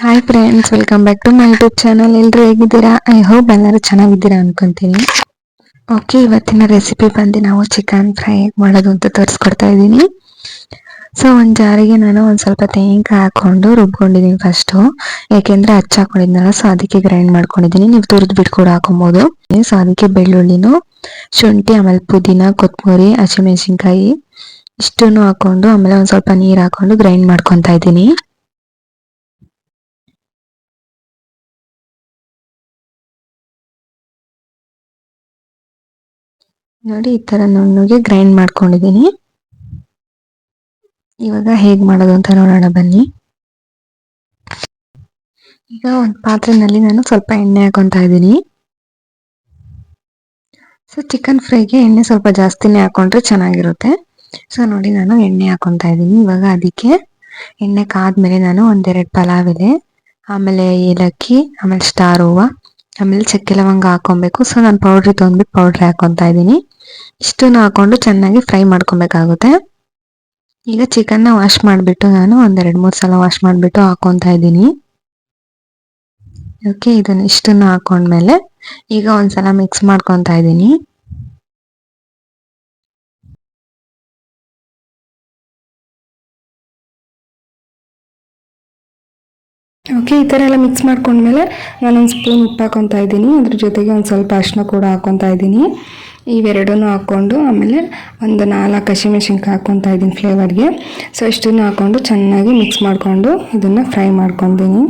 Hi friends welcome back to my YouTube channel ಎಲ್ಲರೂ ಹೇಗಿದ್ದೀರಾ? I hope ಎಲ್ಲರೂ ಚೆನ್ನಾಗಿದ್ದೀರಾ ಅನ್ಕೊಂತೀನಿ. ಓಕೆ ಇವತ್ತಿನ ರೆಸಿಪಿ ಬಂದು ನಾವು ಚಿಕನ್ ಫ್ರೈ ಮಾಡೋದು ಅಂತ ತೋರಿಸ್ಕೊಡ್ತಾ ಇದ್ದೀನಿ. ಸೊ ಒಂದು ಜಾರಿಗೆ ನಾನು ಒಂದು ಸ್ವಲ್ಪ ತೆಂಗಿನಕಾಯಿ ಹಾಕೊಂಡು ರುಬ್ಕೊಂಡಿದ್ದೀನಿ ಫಸ್ಟು ಯಾಕೆಂದರೆ ಹಚ್ಚ ಹಾಕೊಂಡಿದ್ನಲ್ಲ ಸೊ ಅದಕ್ಕೆ ಗ್ರೈಂಡ್ ಮಾಡ್ಕೊಂಡಿದ್ದೀನಿ. ನೀವು ತುರಿದು ಬಿಟ್ಟು ಕೂಡ ಹಾಕೊಬೋದು ಸೊ ಅದಕ್ಕೆ ಬೆಳ್ಳುಳ್ಳಿನೂ, ಶುಂಠಿ, ಆಮೇಲೆ ಪುದೀನ ಕೊತ್ತಂಬರಿ ಹಸಿಮೆಣಸಿನ್ಕಾಯಿ, ಇಷ್ಟನ್ನು ಹಾಕೊಂಡು ಆಮೇಲೆ ಒಂದು ಸ್ವಲ್ಪ ನೀರು ಹಾಕೊಂಡು ಗ್ರೈಂಡ್ ಮಾಡ್ಕೊತಾ ಇದ್ದೀನಿ. ನೋಡಿ, ಈ ತರ ನುಣ್ಣಗೆ ಗ್ರೈಂಡ್ ಮಾಡ್ಕೊಂಡಿದ್ದೀನಿ ಇವಾಗ ಹೇಗ್ ಮಾಡೋದು ಅಂತ ನೋಡೋಣ, ಬನ್ನಿ. ಈಗ ಒಂದು ಪಾತ್ರೆನಲ್ಲಿ ನಾನು ಸ್ವಲ್ಪ ಎಣ್ಣೆ ಹಾಕೊಂತ ಇದ್ದೀನಿ. ಸೊ ಚಿಕನ್ ಫ್ರೈಗೆ ಎಣ್ಣೆ ಸ್ವಲ್ಪ ಜಾಸ್ತಿನೇ ಹಾಕೊಂಡ್ರೆ ಚೆನ್ನಾಗಿರುತ್ತೆ. ಸೊ ನೋಡಿ, ನಾನು ಎಣ್ಣೆ ಹಾಕೊಂತ ಇದ್ದೀನಿ. ಇವಾಗ ಅದಕ್ಕೆ ಎಣ್ಣೆ ಕಾದ್ಮೇಲೆ ನಾನು ಒಂದೆರಡು ಪಲಾವ್ ಎಲೆ ಆಮೇಲೆ ಏಲಕ್ಕಿ, ಆಮೇಲೆ ಸ್ಟಾರ್ ಹೂವು. ಆಮೇಲೆ ಚಕ್ಕೆ ಲವಂಗ ಹಾಕೊಬೇಕು ಸೊ ನಾನು ಪೌಡ್ರ್ ತೊಗೊಂಡ್ಬಿಟ್ಟು ಪೌಡ್ರ್ ಹಾಕೊತಾ ಇದ್ದೀನಿ. ಇಷ್ಟನ್ನು ಹಾಕೊಂಡು ಚೆನ್ನಾಗಿ ಫ್ರೈ ಮಾಡ್ಕೊಬೇಕಾಗುತ್ತೆ. ಈಗ ಚಿಕನ್ನ ವಾಶ್ ಮಾಡಿಬಿಟ್ಟು ನಾನು ಒಂದೆರಡು ಮೂರು ಸಲ ವಾಶ್ ಮಾಡಿಬಿಟ್ಟು ಹಾಕೊತಾ ಇದ್ದೀನಿ. ಓಕೆ ಇದನ್ನು ಇಷ್ಟನ್ನು ಹಾಕೊಂಡ್ಮೇಲೆ ಈಗ ಒಂದ್ಸಲ ಮಿಕ್ಸ್ ಮಾಡ್ಕೊತಾ ಇದ್ದೀನಿ. ಈ ಥರ ಎಲ್ಲ ಮಿಕ್ಸ್ ಮಾಡ್ಕೊಂಡ್ಮೇಲೆ ನಾನೊಂದು ಸ್ಪೂನ್ ಉಪ್ಪು ಹಾಕೊತಾ ಇದ್ದೀನಿ. ಅದ್ರ ಜೊತೆಗೆ ಒಂದು ಸ್ವಲ್ಪ ಅರಿಶಿನ ಕೂಡ ಹಾಕೊತಾ ಇದ್ದೀನಿ. ಇವೆರಡನ್ನೂ ಹಾಕ್ಕೊಂಡು ಆಮೇಲೆ ಒಂದು ನಾಲ್ಕು ಹಸಿಮೆಣ್ಸಿನ್ಕಾಯಿ ಹಾಕ್ಕೊತಾ ಇದ್ದೀನಿ ಫ್ಲೇವರ್ಗೆ ಸೊ ಇಷ್ಟನ್ನು ಹಾಕ್ಕೊಂಡು ಚೆನ್ನಾಗಿ ಮಿಕ್ಸ್ ಮಾಡಿಕೊಂಡು ಇದನ್ನು ಫ್ರೈ ಮಾಡ್ಕೊತೀನಿ.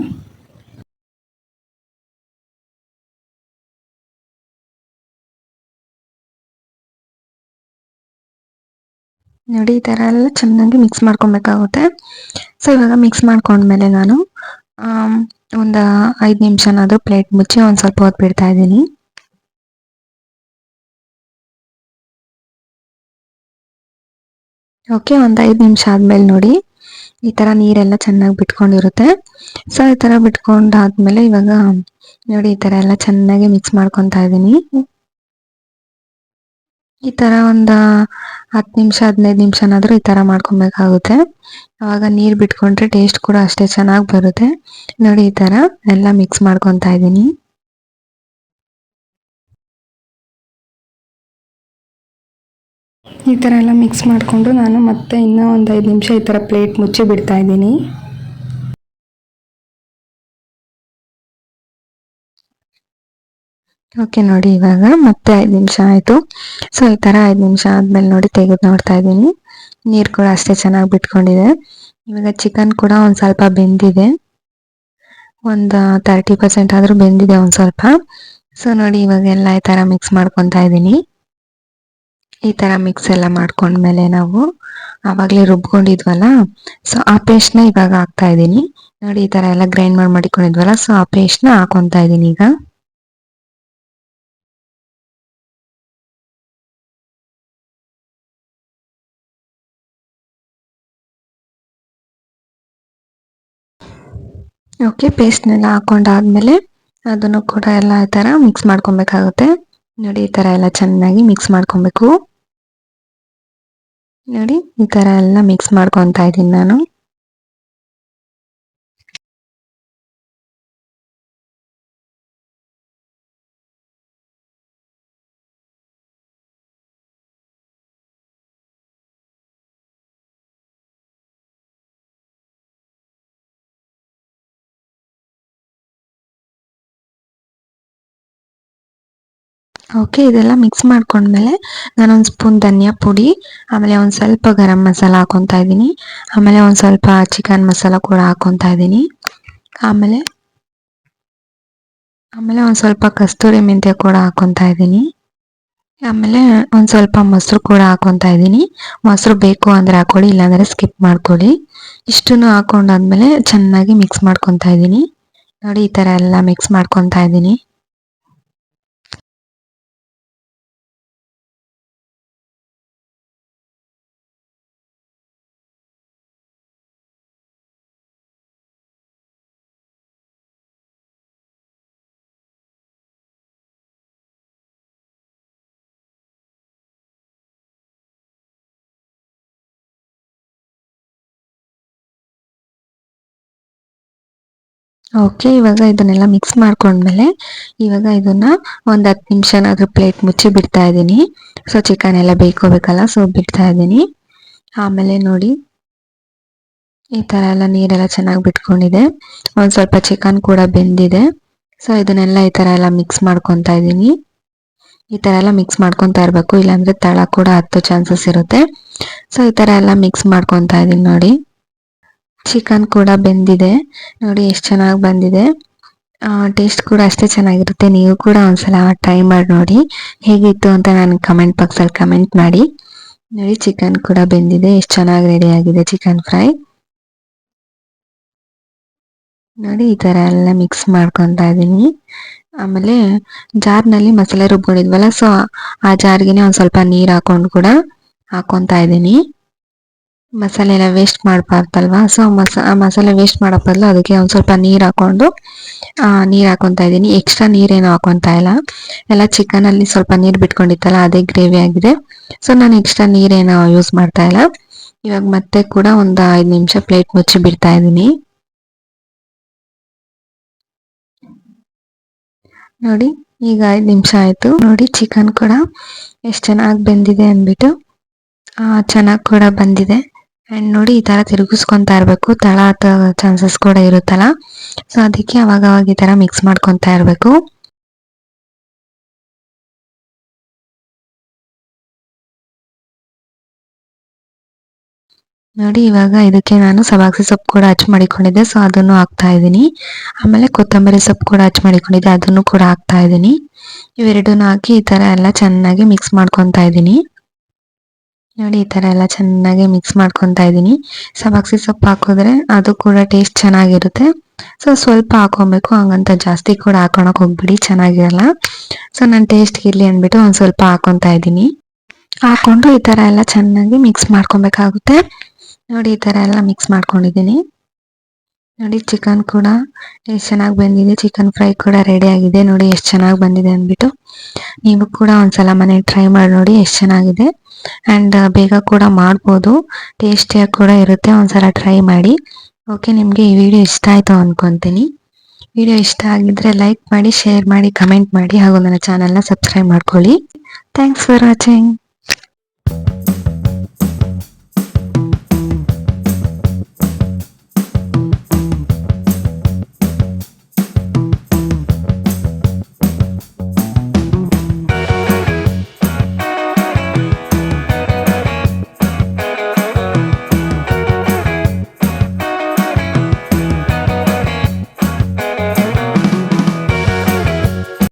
ನೋಡಿ, ಈ ಥರ ಎಲ್ಲ ಚೆನ್ನಾಗಿ ಮಿಕ್ಸ್ ಮಾಡ್ಕೊಬೇಕಾಗುತ್ತೆ. ಸೊ ಇವಾಗ ಮಿಕ್ಸ್ ಮಾಡ್ಕೊಂಡ್ಮೇಲೆ ನಾನು ಒಂದು ಐದು ನಿಮಿಷನಾದರೂ ಪ್ಲೇಟ್ ಮುಚ್ಚಿ ಒಂದು ಸ್ವಲ್ಪ ಹೊತ್ತು ಬಿಡ್ತಾ ಇದ್ದೀನಿ. ಓಕೆ ಒಂದು ಐದು ನಿಮಿಷ ಆದಮೇಲೆ ನೋಡಿ. ಈ ಥರ ನೀರೆಲ್ಲ ಚೆನ್ನಾಗಿ ಬಿಟ್ಕೊಂಡಿರುತ್ತೆ. ಸೊ ಈ ಥರ ಬಿಟ್ಕೊಂಡಾದ್ಮೇಲೆ ಇವಾಗ ನೋಡಿ ಈ ಥರ ಎಲ್ಲ ಚೆನ್ನಾಗಿ ಮಿಕ್ಸ್ ಮಾಡ್ಕೊತಾ ಇದ್ದೀನಿ. ಈ ತರ ಒಂದು ಹತ್ತು ನಿಮಿಷ, ಹದಿನೈದು ನಿಮಿಷನಾದರೂ ಈ ಥರ ಮಾಡ್ಕೊಬೇಕಾಗುತ್ತೆ. ಆವಾಗ ನೀರು ಬಿಟ್ಕೊಂಡ್ರೆ ಟೇಸ್ಟ್ ಕೂಡ ಅಷ್ಟೇ ಚೆನ್ನಾಗಿ ಬರುತ್ತೆ. ನೋಡಿ ಈ ಥರ ಎಲ್ಲ ಮಿಕ್ಸ್ ಮಾಡ್ಕೊತಾ ಇದ್ದೀನಿ. ಈ ಥರ ಎಲ್ಲ ಮಿಕ್ಸ್ ಮಾಡಿಕೊಂಡು ನಾನು ಮತ್ತೆ ಇನ್ನೂ ಒಂದು ಐದು ನಿಮಿಷ ಈ ಥರ ಪ್ಲೇಟ್ ಮುಚ್ಚಿ ಬಿಡ್ತಾ ಇದ್ದೀನಿ. ಓಕೆ ನೋಡಿ ಇವಾಗ ಮತ್ತೆ ಐದು ನಿಮಿಷ ಆಯಿತು. ಸೊ ಈ ಥರ ಐದು ನಿಮಿಷ ಆದಮೇಲೆ ನೋಡಿ ತೆಗೆದು ನೋಡ್ತಾ ಇದ್ದೀನಿ. ನೀರು ಕೂಡ ಅಷ್ಟೇ ಚೆನ್ನಾಗಿ ಬಿಟ್ಕೊಂಡಿದೆ. ಇವಾಗ ಚಿಕನ್ ಕೂಡ ಒಂದು ಸ್ವಲ್ಪ ಬೆಂದಿದೆ. ಒಂದು ತರ್ಟಿ ಪರ್ಸೆಂಟ್ ಆದರೂ ಬೆಂದಿದೆ ಒಂದು ಸ್ವಲ್ಪ. ಸೊ ನೋಡಿ ಇವಾಗ ಎಲ್ಲ ಈ ಥರ ಮಿಕ್ಸ್ ಮಾಡ್ಕೊತಾ ಇದ್ದೀನಿ. ಈ ಥರ ಮಿಕ್ಸ್ ಎಲ್ಲ ಮಾಡ್ಕೊಂಡ್ಮೇಲೆ ನಾವು ಆವಾಗಲೇ ರುಬ್ಕೊಂಡಿದ್ವಲ್ಲ ಸೊ ಆ ಪೇಸ್ಟ್ನ ಇವಾಗ ಹಾಕ್ತಾ ಇದ್ದೀನಿ. ನೋಡಿ ಈ ಥರ ಎಲ್ಲ ಗ್ರೈಂಡ್ ಮಾಡಿ ಮಾಡಿಕೊಂಡಿದ್ವಲ್ಲ ಸೊ ಆ ಪೇಸ್ಟ್ನ ಹಾಕೊತಾ ಇದ್ದೀನಿ ಈಗ. ಓಕೆ ಪೇಸ್ಟ್ನೆಲ್ಲ ಹಾಕೊಂಡಾದ್ಮೇಲೆ ಅದನ್ನು ಕೂಡ ಎಲ್ಲ ಈ ಥರ ಮಿಕ್ಸ್ ಮಾಡ್ಕೊಬೇಕಾಗುತ್ತೆ. ನೋಡಿ, ಈ ತರ ಎಲ್ಲ ಚೆನ್ನಾಗಿ ಮಿಕ್ಸ್ ಮಾಡ್ಕೊಬೇಕು. ನೋಡಿ, ಈ ತರ ಎಲ್ಲ ಮಿಕ್ಸ್ ಮಾಡ್ಕೊತಾ ಇದ್ದೀನಿ ನಾನು. ಓಕೆ ಇದೆಲ್ಲ ಮಿಕ್ಸ್ ಮಾಡ್ಕೊಂಡ್ಮೇಲೆ ನಾನೊಂದು ಸ್ಪೂನ್ ಧನಿಯಾ ಪುಡಿ, ಆಮೇಲೆ ಒಂದು ಸ್ವಲ್ಪ ಗರಂ ಮಸಾಲ ಹಾಕೊತಾ ಇದ್ದೀನಿ. ಆಮೇಲೆ ಒಂದು ಸ್ವಲ್ಪ ಚಿಕನ್ ಮಸಾಲ ಕೂಡ ಹಾಕೊತಾ ಇದ್ದೀನಿ. ಆಮೇಲೆ ಆಮೇಲೆ ಒಂದು ಸ್ವಲ್ಪ ಕಸ್ತೂರಿ ಮೆಂತ್ಯ ಕೂಡ ಹಾಕೊತಾ ಇದ್ದೀನಿ. ಆಮೇಲೆ ಒಂದು ಸ್ವಲ್ಪ ಮೊಸರು ಕೂಡ ಹಾಕೊತಾ ಇದ್ದೀನಿ. ಮೊಸರು ಬೇಕು ಅಂದರೆ ಹಾಕೊಳ್ಳಿ, ಇಲ್ಲಾಂದರೆ ಸ್ಕಿಪ್ ಮಾಡ್ಕೊಳ್ಳಿ. ಇಷ್ಟನ್ನು ಹಾಕೊಂಡಾದ್ಮೇಲೆ ಚೆನ್ನಾಗಿ ಮಿಕ್ಸ್ ಮಾಡ್ಕೊತಾ ಇದ್ದೀನಿ. ನೋಡಿ, ಈ ಥರ ಎಲ್ಲ ಮಿಕ್ಸ್ ಮಾಡ್ಕೊತಾ ಇದ್ದೀನಿ. ಓಕೆ ಇವಾಗ ಇದನ್ನೆಲ್ಲ ಮಿಕ್ಸ್ ಮಾಡ್ಕೊಂಡ್ಮೇಲೆ ಇವಾಗ ಇದನ್ನ ಒಂದು ಹತ್ತು ನಿಮಿಷನಾದ್ರೂ ಪ್ಲೇಟ್ ಮುಚ್ಚಿ ಬಿಡ್ತಾ ಇದ್ದೀನಿ. ಸೊ ಚಿಕನ್ ಎಲ್ಲ ಬೇಯ್ಕೋಬೇಕಲ್ಲ ಸೊ ಬಿಡ್ತಾ ಇದ್ದೀನಿ. ಆಮೇಲೆ ನೋಡಿ, ಈ ಥರ ಎಲ್ಲ ನೀರೆಲ್ಲ ಚೆನ್ನಾಗಿ ಬಿಟ್ಕೊಂಡಿದೆ. ಒಂದು ಸ್ವಲ್ಪ ಚಿಕನ್ ಕೂಡ ಬೆಂದಿದೆ. ಸೊ ಇದನ್ನೆಲ್ಲ ಈ ಥರ ಎಲ್ಲ ಮಿಕ್ಸ್ ಮಾಡ್ಕೊತಾ ಇದ್ದೀನಿ. ಈ ಥರ ಎಲ್ಲ ಮಿಕ್ಸ್ ಮಾಡ್ಕೊತಾ ಇರಬೇಕು, ಇಲ್ಲಾಂದರೆ ತಳ ಕೂಡ ಹತ್ತೋ ಚಾನ್ಸಸ್ ಇರುತ್ತೆ. ಸೊ ಈ ಥರ ಎಲ್ಲ ಮಿಕ್ಸ್ ಮಾಡ್ಕೊತಾ ಇದ್ದೀನಿ ನೋಡಿ. ಚಿಕನ್ ಕೂಡ ಬೆಂದಿದೆ. ನೋಡಿ ಎಷ್ಟು ಚೆನ್ನಾಗಿ ಬಂದಿದೆ. ಟೇಸ್ಟ್ ಕೂಡ ಅಷ್ಟೇ ಚೆನ್ನಾಗಿರುತ್ತೆ. ನೀವು ಕೂಡ ಒಂದ್ಸಲ ಟ್ರೈ ಮಾಡಿ ನೋಡಿ. ಹೇಗಿತ್ತು ಅಂತ ನಾನು ಕಮೆಂಟ್ ಬಾಕ್ಸಲ್ಲಿ ಕಮೆಂಟ್ ಮಾಡಿ. ನೋಡಿ ಚಿಕನ್ ಕೂಡ ಬೆಂದಿದೆ. ಎಷ್ಟು ಚೆನ್ನಾಗಿ ರೆಡಿ ಆಗಿದೆ ಚಿಕನ್ ಫ್ರೈ ನೋಡಿ, ಈ ಥರ ಎಲ್ಲ ಮಿಕ್ಸ್ ಮಾಡ್ಕೊತಾ ಇದ್ದೀನಿ ಆಮೇಲೆ ಜಾರ್ನಲ್ಲಿ ಮಸಾಲೆ ರುಬ್ಕೊಂಡಿದ್ವಲ್ಲ ಸೊ ಆ ಜಾರ್ಗೆನೆ ಒಂದು ಸ್ವಲ್ಪ ನೀರು ಹಾಕೊಂಡು ಕೂಡ ಹಾಕೊತಾ ಇದ್ದೀನಿ ಮಸಾಲೆ ಎಲ್ಲ ವೇಸ್ಟ್ ಮಾಡಬಾರ್ದಲ್ವಾ? ಸೊ ಮಸ ಮಸಾಲೆ ವೇಸ್ಟ್ ಮಾಡೋ ಬದಲು ಅದಕ್ಕೆ ಒಂದು ಸ್ವಲ್ಪ ನೀರು ಹಾಕ್ಕೊಂಡು ನೀರು ಹಾಕೊತಾ ಇದ್ದೀನಿ. ಎಕ್ಸ್ಟ್ರಾ ನೀರೇನು ಹಾಕೊತಾ ಇಲ್ಲ. ಎಲ್ಲ ಚಿಕನಲ್ಲಿ ಸ್ವಲ್ಪ ನೀರು ಬಿಟ್ಕೊಂಡಿತ್ತಲ್ಲ, ಅದೇ ಗ್ರೇವಿ ಆಗಿದೆ. ಸೊ ನಾನು ಎಕ್ಸ್ಟ್ರಾ ನೀರೇನು ಯೂಸ್ ಮಾಡ್ತಾ ಇಲ್ಲ. ಇವಾಗ ಮತ್ತೆ ಕೂಡ ಒಂದು ಐದು ನಿಮಿಷ ಪ್ಲೇಟ್ ಮುಚ್ಚಿ ಬಿಡ್ತಾ ಇದ್ದೀನಿ. ನೋಡಿ, ಈಗ ಐದು ನಿಮಿಷ ಆಯಿತು. ನೋಡಿ ಚಿಕನ್ ಕೂಡ ಎಷ್ಟು ಚೆನ್ನಾಗಿ ಬೆಂದಿದೆ ಅಂದ್ಬಿಟ್ಟು. ಚೆನ್ನಾಗಿ ಕೂಡ ಬಂದಿದೆ. ಆ್ಯಂಡ್ ನೋಡಿ ಈ ಥರ ತಿರುಗಿಸ್ಕೊತಾ ಇರಬೇಕು. ತಳ ಚಾನ್ಸಸ್ ಕೂಡ ಇರುತ್ತಲ್ಲ. ಸೊ ಅದಕ್ಕೆ ಅವಾಗ ಅವಾಗ ಈ ಥರ ಮಿಕ್ಸ್ ಮಾಡ್ಕೊತಾ ಇರಬೇಕು. ನೋಡಿ ಇವಾಗ ಇದಕ್ಕೆ ನಾನು ಸಬಾಕ್ಸಿ ಸೊಪ್ಪು ಕೂಡ ಹಚ್ ಮಾಡಿಕೊಂಡಿದ್ದೆ. ಸೊ ಅದನ್ನು ಹಾಕ್ತಾ ಇದ್ದೀನಿ. ಆಮೇಲೆ ಕೊತ್ತಂಬರಿ ಸೊಪ್ಪು ಕೂಡ ಹಚ್ ಮಾಡಿಕೊಂಡಿದ್ದೆ. ಅದನ್ನು ಕೂಡ ಹಾಕ್ತಾ ಇದ್ದೀನಿ. ಇವೆರಡೂ ಹಾಕಿ ಈ ತರ ಎಲ್ಲ ಚೆನ್ನಾಗಿ ಮಿಕ್ಸ್ ಮಾಡ್ಕೊತಾ ಇದ್ದೀನಿ. ನೋಡಿ, ಈ ತರ ಎಲ್ಲ ಚೆನ್ನಾಗಿ ಮಿಕ್ಸ್ ಮಾಡ್ಕೊತಾ ಇದ್ದೀನಿ. ಸಬಾಕ್ಸಿ ಸೊಪ್ಪು ಹಾಕಿದ್ರೆ ಅದು ಕೂಡ ಟೇಸ್ಟ್ ಚೆನ್ನಾಗಿರುತ್ತೆ. ಸೊ ಸ್ವಲ್ಪ ಹಾಕೊಬೇಕು. ಹಂಗಂತ ಜಾಸ್ತಿ ಕೂಡ ಹಾಕೊಳಕ್ ಹೋಗ್ಬಿಡಿ. ಚೆನ್ನಾಗಿರಲ್ಲ. ಸೊ ನಾನು ಟೇಸ್ಟ್ ಇರ್ಲಿ ಅಂದ್ಬಿಟ್ಟು ಒಂದು ಸ್ವಲ್ಪ ಹಾಕೊತಾ ಇದ್ದೀನಿ. ಹಾಕೊಂಡು ಈ ತರ ಎಲ್ಲ ಚೆನ್ನಾಗಿ ಮಿಕ್ಸ್ ಮಾಡ್ಕೊಬೇಕಾಗುತ್ತೆ. ನೋಡಿ, ಈ ತರ ಎಲ್ಲ ಮಿಕ್ಸ್ ಮಾಡ್ಕೊಂಡಿದ್ದೀನಿ. ನೋಡಿ ಚಿಕನ್ ಕೂಡ ಎಷ್ಟು ಚೆನ್ನಾಗಿ ಬಂದಿದೆ. ಚಿಕನ್ ಫ್ರೈ ಕೂಡ ರೆಡಿ ಆಗಿದೆ. ನೋಡಿ, ಎಷ್ಟು ಚೆನ್ನಾಗಿ ಬಂದಿದೆ ಅಂದ್ಬಿಟ್ಟು. ನೀವು ಕೂಡ ಒಂದ್ಸಲ ಮನೆ ಟ್ರೈ ಮಾಡಿ ನೋಡಿ ಎಷ್ಟು ಚೆನ್ನಾಗಿದೆ. ಆ್ಯಂಡ್ ಬೇಗ ಕೂಡ ಮಾಡ್ಬೋದು. ಟೇಸ್ಟಿಯಾಗಿ ಕೂಡ ಇರುತ್ತೆ. ಒಂದ್ಸಲ ಟ್ರೈ ಮಾಡಿ. ಓಕೆ ನಿಮಗೆ ಈ ವಿಡಿಯೋ ಇಷ್ಟ ಆಯಿತು ಅಂದ್ಕೊತೀನಿ ವಿಡಿಯೋ ಇಷ್ಟ ಆಗಿದ್ರೆ ಲೈಕ್ ಮಾಡಿ ಶೇರ್ ಮಾಡಿ ಕಮೆಂಟ್ ಮಾಡಿ, ಹಾಗೂ ನನ್ನ ಚಾನೆಲ್ನ ಸಬ್ಸ್ಕ್ರೈಬ್ ಮಾಡ್ಕೊಳ್ಳಿ. Thanks for watching